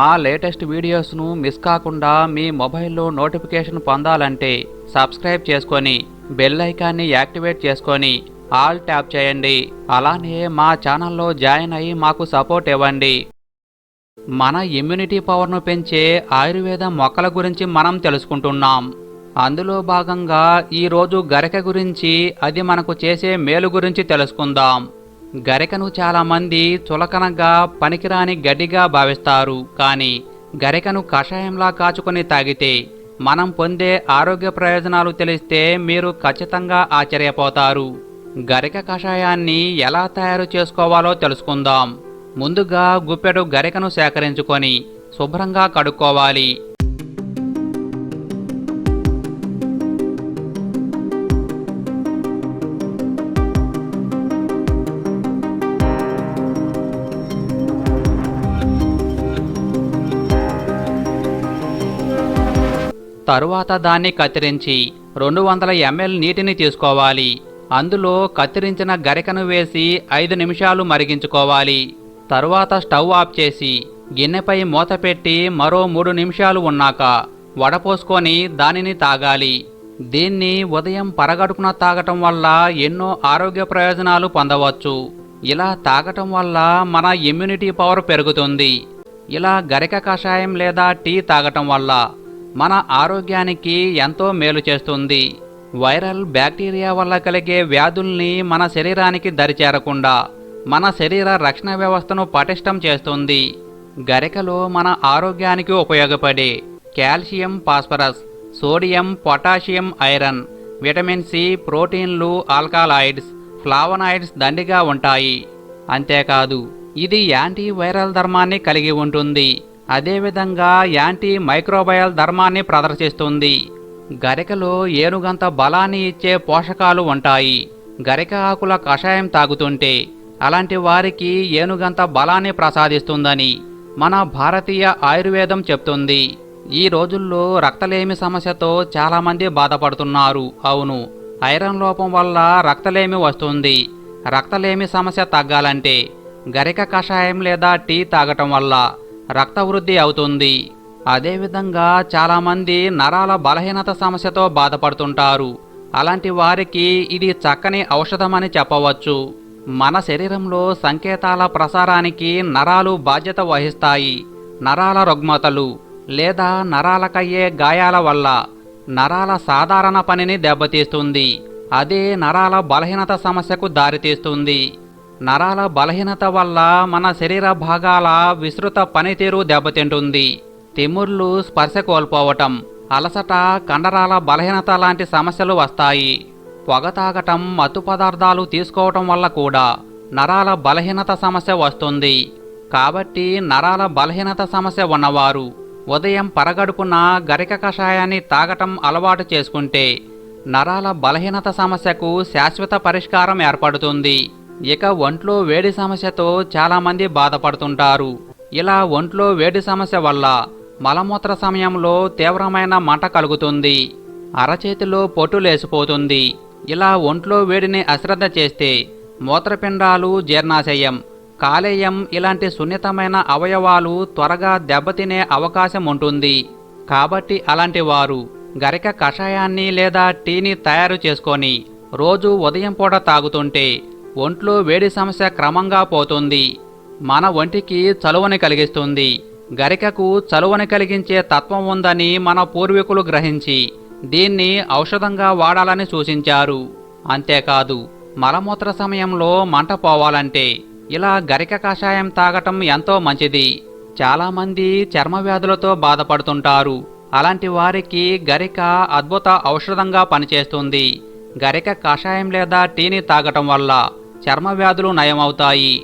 మా latest వీడియోస్ను miss కాకుండా మీ మొబైల్లో నోటిఫికేషన్ పొందాలంటే సబ్స్క్రైబ్ చేసుకొని బెల్ ఐకాన్ని యాక్టివేట్ చేసుకొని ఆల్ ట్యాప్ చేయండి. అలానే మా ఛానల్లో జాయిన్ అయ్యి మాకు సపోర్ట్ ఇవ్వండి. మన ఇమ్యూనిటీ పవర్ను పెంచే ఆయుర్వేద మొక్కల గురించి మనం తెలుసుకుంటున్నాం. అందులో భాగంగా ఈరోజు గరిక గురించి అది మనకు చేసే మేలు గురించి తెలుసుకుందాం. గరికను చాలామంది చులకనగా పనికిరాని గడ్డిగా భావిస్తారు. కానీ గరికను కషాయంలా కాచుకొని తాగితే మనం పొందే ఆరోగ్య ప్రయోజనాలు తెలిస్తే మీరు ఖచ్చితంగా ఆశ్చర్యపోతారు. గరిక కషాయాన్ని ఎలా తయారు చేసుకోవాలో తెలుసుకుందాం. ముందుగా గుప్పెడు గరికను సేకరించుకొని శుభ్రంగా కడుక్కోవాలి. తరువాత దాన్ని కత్తిరించి రెండు వందల ఎంఎల్ నీటిని తీసుకోవాలి. అందులో కత్తిరించిన గరికను వేసి ఐదు నిమిషాలు మరిగించుకోవాలి. తరువాత స్టవ్ ఆఫ్ చేసి గిన్నెపై మూత పెట్టి మరో మూడు నిమిషాలు ఉన్నాక వడపోసుకొని దానిని తాగాలి. దీన్ని ఉదయం పరగడుపున తాగటం వల్ల ఎన్నో ఆరోగ్య ప్రయోజనాలు పొందవచ్చు. ఇలా తాగటం వల్ల మన ఇమ్యూనిటీ పవర్ పెరుగుతుంది. ఇలా గరిక కషాయం లేదా టీ తాగటం వల్ల మన ఆరోగ్యానికి ఎంతో మేలు చేస్తుంది. వైరల్ బ్యాక్టీరియా వల్ల కలిగే వ్యాధుల్ని మన శరీరానికి దరిచేరకుండా మన శరీర రక్షణ వ్యవస్థను పటిష్టం చేస్తుంది. గరికలో మన ఆరోగ్యానికి ఉపయోగపడే calcium phosphorus sodium potassium iron vitamin C ప్రోటీన్లు ఆల్కలాయిడ్స్ ఫ్లావనాయిడ్స్ దండిగా ఉంటాయి. అంతేకాదు ఇది యాంటీ వైరల్ ధర్మాన్ని కలిగి ఉంటుంది. అదేవిధంగా యాంటీ మైక్రోబయల్ ధర్మాన్ని ప్రదర్శిస్తుంది. గరికలో ఏనుగంత బలాన్ని ఇచ్చే పోషకాలు ఉంటాయి. గరిక ఆకుల కషాయం తాగుతుంటే అలాంటి వారికి ఏనుగంత బలాన్ని ప్రసాదిస్తుందని మన భారతీయ ఆయుర్వేదం చెప్తుంది. ఈ రోజుల్లో రక్తలేమి సమస్యతో చాలామంది బాధపడుతున్నారు. అవును ఐరన్ లోపం వల్ల రక్తలేమి వస్తుంది. రక్తలేమి సమస్య తగ్గాలంటే గరిక కషాయం లేదా టీ తాగటం వల్ల రక్త వృద్ధి అవుతుంది అదేవిధంగా చాలామంది నరాల బలహీనత సమస్యతో బాధపడుతుంటారు. అలాంటి వారికి ఇది చక్కని ఔషధమని చెప్పవచ్చు. మన శరీరంలో సంకేతాల ప్రసారానికి నరాలు బాధ్యత వహిస్తాయి. నరాల రుగ్మతలు లేదా నరాలకయ్యే గాయాల వల్ల నరాల సాధారణ పనిని దెబ్బతీస్తుంది. అదే నరాల బలహీనత సమస్యకు దారితీస్తుంది. నరాల బలహీనత వల్ల మన శరీర భాగాల విస్తృత పనితీరు దెబ్బతింటుంది. తిమ్ముర్లు స్పర్శ కోల్పోవటం అలసట కండరాల బలహీనత లాంటి సమస్యలు వస్తాయి. పొగ తాగటం మత్తు పదార్థాలు తీసుకోవటం వల్ల కూడా నరాల బలహీనత సమస్య వస్తుంది. కాబట్టి నరాల బలహీనత సమస్య ఉన్నవారు ఉదయం పరగడుపున గరిక కషాయాన్ని తాగటం అలవాటు చేసుకుంటే నరాల బలహీనత సమస్యకు శాశ్వత పరిష్కారం ఏర్పడుతుంది. ఇక ఒంట్లో వేడి సమస్యతో చాలామంది బాధపడుతుంటారు. ఇలా ఒంట్లో వేడి సమస్య వల్ల మలమూత్ర సమయంలో తీవ్రమైన మంట కలుగుతుంది. అరచేతిలో పొట్టు లేసిపోతుంది ఇలా ఒంట్లో వేడిని అశ్రద్ధ చేస్తే మూత్రపిండాలు జీర్ణాశయం కాలేయం ఇలాంటి సున్నితమైన అవయవాలు త్వరగా దెబ్బతినే అవకాశం ఉంటుంది. కాబట్టి అలాంటి వారు గరిక కషాయాన్ని లేదా టీని తయారు చేసుకొని రోజు ఉదయం పూట తాగుతుంటే ఒంట్లో వేడి సమస్య క్రమంగా పోతుంది. మన ఒంటికి చలువని కలిగిస్తుంది. గరికకు చలువని కలిగించే తత్వం ఉందని మన పూర్వీకులు గ్రహించి దీన్ని ఔషధంగా వాడాలని సూచించారు. అంతేకాదు మలమూత్ర సమయంలో మంట పోవాలంటే ఇలా గరిక కషాయం తాగటం ఎంతో మంచిది. చాలామంది చర్మ వ్యాధులతో బాధపడుతుంటారు. అలాంటి వారికి గరిక అద్భుత ఔషధంగా పనిచేస్తుంది. గరిక కషాయం లేదా టీని తాగటం వల్ల చర్మ వ్యాధులు నయమవుతాయి.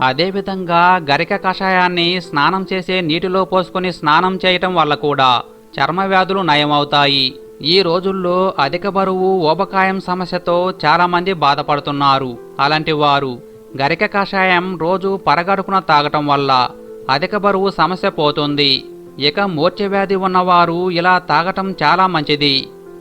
అదేవిధంగా గరిక కషాయాన్ని స్నానం చేసే నీటిలో పోసుకొని స్నానం చేయటం వల్ల కూడా చర్మ వ్యాధులు నయమవుతాయి. ఈ రోజుల్లో అధిక బరువు ఊబకాయం సమస్యతో చాలామంది బాధపడుతున్నారు. అలాంటి వారు గరిక కషాయం రోజు పరగడుపున తాగటం వల్ల అధిక బరువు సమస్య పోతుంది. ఇక మూర్ఛవ్యాధి ఉన్నవారు ఇలా తాగటం చాలా మంచిది.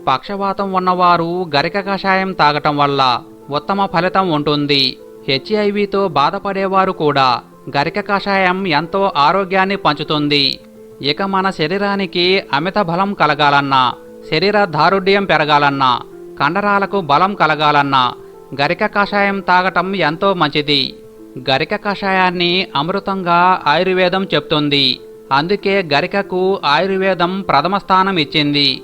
పక్షవాతం ఉన్నవారు గరిక కషాయం తాగటం వల్ల ఉత్తమ ఫలితం ఉంటుంది. హెచ్ఐవితో బాధపడేవారు కూడా గరిక కషాయం ఎంతో ఆరోగ్యాన్ని పంచుతుంది. ఇక మన శరీరానికి అమిత బలం కలగాలన్నా శరీర దారుఢ్యం పెరగాలన్నా కండరాలకు బలం కలగాలన్నా గరిక కషాయం తాగటం ఎంతో మంచిది. గరిక కషాయాన్ని అమృతంగా ఆయుర్వేదం చెప్తుంది. అందుకే గరికకు ఆయుర్వేదం ప్రథమ స్థానం ఇచ్చింది.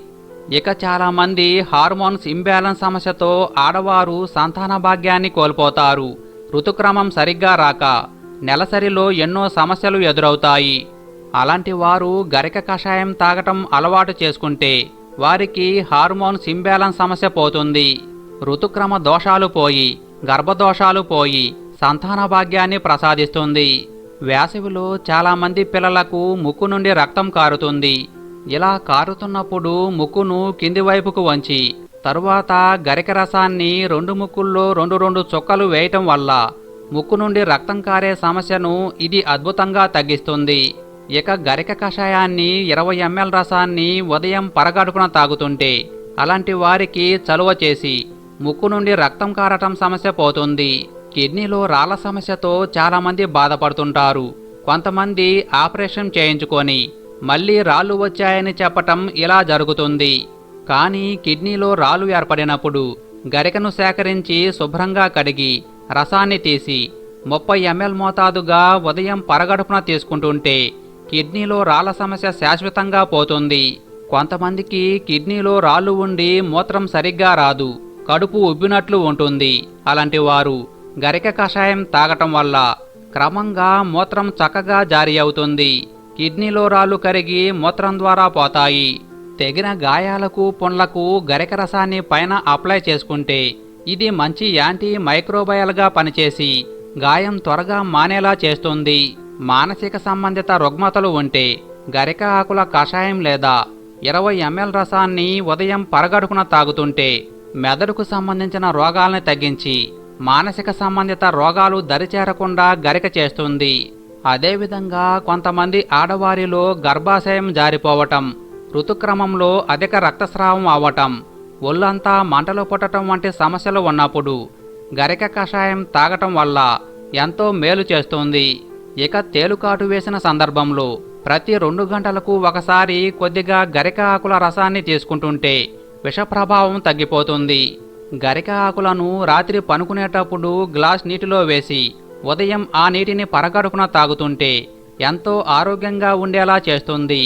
ఇక చాలామంది హార్మోన్స్ ఇంబ్యాలెన్స్ సమస్యతో ఆడవారు సంతాన భాగ్యాన్ని కోల్పోతారు. ఋతుక్రమం సరిగ్గా రాక నెలసరిలో ఎన్నో సమస్యలు ఎదురవుతాయి. అలాంటి వారు గరిక కషాయం తాగటం అలవాటు చేసుకుంటే వారికి హార్మోన్స్ ఇంబ్యాలెన్స్ సమస్య పోతుంది. ఋతుక్రమ దోషాలు పోయి గర్భదోషాలు పోయి సంతాన భాగ్యాన్ని ప్రసాదిస్తుంది. వేసవిలో చాలామంది పిల్లలకు ముక్కు నుండి రక్తం కారుతుంది. ఇలా కారుతున్నప్పుడు ముక్కును కింది వైపుకు వంచి తరువాత గరిక రసాన్ని రెండు ముక్కుల్లో రెండు రెండు చొక్కలు వేయటం వల్ల ముక్కు నుండి రక్తం కారే సమస్యను ఇది అద్భుతంగా తగ్గిస్తుంది. ఇక గరిక కషాయాన్ని ఇరవై ఎంఎల్ రసాన్ని ఉదయం పరగడుపున తాగుతుంటే అలాంటి వారికి చలువ చేసి ముక్కు నుండి రక్తం కారటం సమస్య పోతుంది. కిడ్నీలో రాళ్ళ సమస్యతో చాలామంది బాధపడుతుంటారు. కొంతమంది ఆపరేషన్ చేయించుకొని మళ్ళీ రాళ్ళు వచ్చాయని చెప్పటం ఇలా జరుగుతుంది. కానీ కిడ్నీలో రాళ్ళు ఏర్పడినప్పుడు గరికను సేకరించి శుభ్రంగా కడిగి రసాన్ని తీసి ముప్పై ఎంఎల్ మోతాదుగా ఉదయం పరగడుపున తీసుకుంటుంటే కిడ్నీలో రాళ్ళ సమస్య శాశ్వతంగా పోతుంది. కొంతమందికి కిడ్నీలో రాళ్ళు ఉండి మూత్రం సరిగ్గా రాదు కడుపు ఉబ్బినట్లు ఉంటుంది. అలాంటి వారు గరిక కషాయం తాగటం వల్ల క్రమంగా మూత్రం చక్కగా జారీ అవుతుంది. కిడ్నీలో రాళ్ళు కరిగి మూత్రం ద్వారా పోతాయి. తెగిన గాయాలకు పుండ్లకు గరిక రసాన్ని పైన అప్లై చేసుకుంటే ఇది మంచి యాంటీ మైక్రోబయల్గా పనిచేసి గాయం త్వరగా మానేలా చేస్తుంది. మానసిక సంబంధిత రుగ్మతలు ఉంటే గరిక ఆకుల కషాయం లేదా ఇరవై ఎంఎల్ రసాన్ని ఉదయం పరగడుకున తాగుతుంటే మెదడుకు సంబంధించిన రోగాల్ని తగ్గించి మానసిక సంబంధిత రోగాలు దరిచేరకుండా గరిక చేస్తుంది. అదేవిధంగా కొంతమంది ఆడవారిలో గర్భాశయం జారిపోవటం ఋతుక్రమంలో అధిక రక్తస్రావం అవ్వటం ఒళ్ళంతా మంటలు పుట్టడం వంటి సమస్యలు ఉన్నప్పుడు గరిక కషాయం తాగటం వల్ల ఎంతో మేలు చేస్తుంది. ఇక తేలుకాటు వేసిన సందర్భంలో ప్రతి రెండు గంటలకు ఒకసారి కొద్దిగా గరిక ఆకుల రసాన్ని తీసుకుంటుంటే విష ప్రభావం తగ్గిపోతుంది. గరిక ఆకులను రాత్రి పనుకునేటప్పుడు గ్లాస్ నీటిలో వేసి ఉదయం ఆ నీటిని పరగడుపున తాగుతుంటే ఎంతో ఆరోగ్యంగా ఉండేలా చేస్తుంది.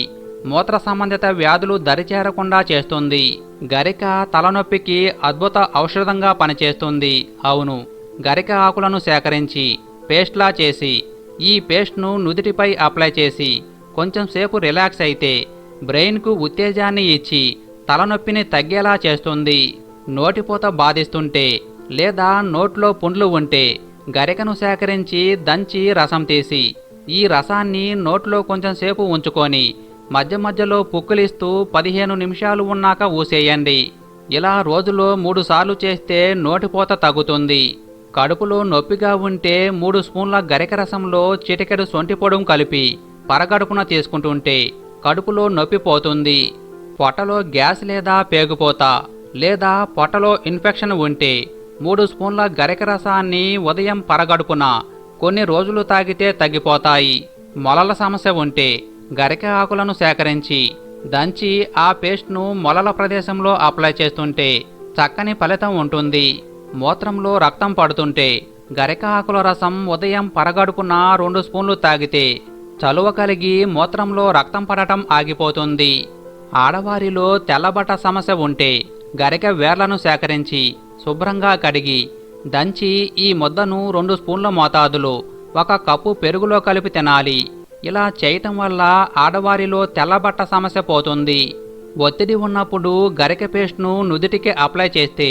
మూత్ర సంబంధిత వ్యాధులు దరిచేరకుండా చేస్తుంది. గరిక తలనొప్పికి అద్భుత ఔషధంగా పనిచేస్తుంది. అవును గరిక ఆకులను సేకరించి పేస్ట్లా చేసి ఈ పేస్ట్ను నుదిటిపై అప్లై చేసి కొంచెం సేపు రిలాక్స్ అయితే బ్రెయిన్కు ఉత్తేజాన్ని ఇచ్చి తలనొప్పిని తగ్గేలా చేస్తుంది. నోటిపూత బాధిస్తుంటే లేదా నోట్లో పుండ్లు ఉంటే గరికను సేకరించి దంచి రసం తీసి ఈ రసాన్ని నోట్లో కొంచెం సేపు ఉంచుకొని మధ్య మధ్యలో పుక్కులిస్తూ పదిహేను నిమిషాలు ఉన్నాక ఊసేయండి. ఇలా రోజులో మూడు సార్లు చేస్తే నోటిపోత తగ్గుతుంది. కడుపులో నొప్పిగా ఉంటే మూడు స్పూన్ల గరిక రసంలో చిటికెడు సొంటిపొడుం కలిపి పరగడుపున తీసుకుంటుంటే కడుపులో నొప్పి పోతుంది. పొట్టలో గ్యాస్ లేదా పేగుపోత లేదా పొట్టలో ఇన్ఫెక్షన్ ఉంటే మూడు స్పూన్ల గరిక రసాన్ని ఉదయం పరగడుపున కొన్ని రోజులు తాగితే తగ్గిపోతాయి. మొలల సమస్య ఉంటే గరిక ఆకులను సేకరించి దంచి ఆ పేస్ట్ను మొలల ప్రదేశంలో అప్లై చేస్తుంటే చక్కని ఫలితం ఉంటుంది. మూత్రంలో రక్తం పడుతుంటే గరిక ఆకుల రసం ఉదయం పరగడుపున రెండు స్పూన్లు తాగితే చలువ కలిగి మూత్రంలో రక్తం పడటం ఆగిపోతుంది. ఆడవారిలో తెల్లబట్ట సమస్య ఉంటే గరిక వేర్లను సేకరించి శుభ్రంగా కడిగి దంచి ఈ ముద్దను రెండు స్పూన్ల మోతాదులో ఒక కప్పు పెరుగులో కలిపి తినాలి. ఇలా చేయటం వల్ల ఆడవారిలో తెల్లబట్ట సమస్య పోతుంది. ఒత్తిడి ఉన్నప్పుడు గరిక పేస్ట్ను నుదుటికి అప్లై చేస్తే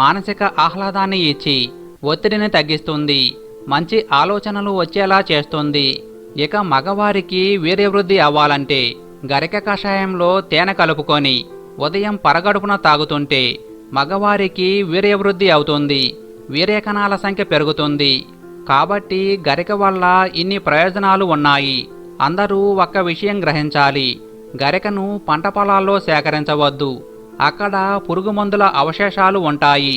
మానసిక ఆహ్లాదాన్ని ఇచ్చి ఒత్తిడిని తగ్గిస్తుంది. మంచి ఆలోచనలు వచ్చేలా చేస్తుంది. ఇక మగవారికి వీర్యవృద్ధి అవ్వాలంటే గరిక కషాయంలో తేనె కలుపుకొని ఉదయం పరగడుపున తాగుతుంటే మగవారికి వీర్యవృద్ధి అవుతుంది వీర్యకణాల సంఖ్య పెరుగుతుంది. కాబట్టి గరిక వల్ల ఇన్ని ప్రయోజనాలు ఉన్నాయి. అందరూ ఒక్క విషయం గ్రహించాలి గరికను పంట పొలాల్లో సేకరించవద్దు. అక్కడ పురుగు మందుల అవశేషాలు ఉంటాయి.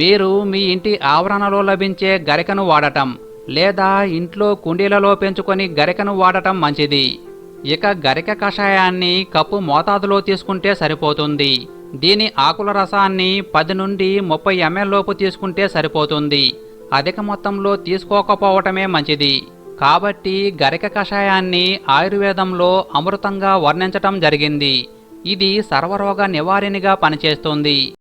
మీరు మీ ఇంటి ఆవరణలో లభించే గరికను వాడటం లేదా ఇంట్లో కుండీలలో పెంచుకొని గరికను వాడటం మంచిది. ఇక గరిక కషాయాన్ని కప్పు మోతాదులో తీసుకుంటే సరిపోతుంది. దీని ఆకుల రసాన్ని పది నుండి ముప్పై ఎంఎల్ లోపు తీసుకుంటే సరిపోతుంది. అధిక మొత్తంలో తీసుకోకపోవటమే మంచిది. కాబట్టి గరిక కషాయాన్ని ఆయుర్వేదంలో అమృతంగా వర్ణించటం జరిగింది. ఇది సర్వరోగ నివారిణిగా పనిచేస్తుంది.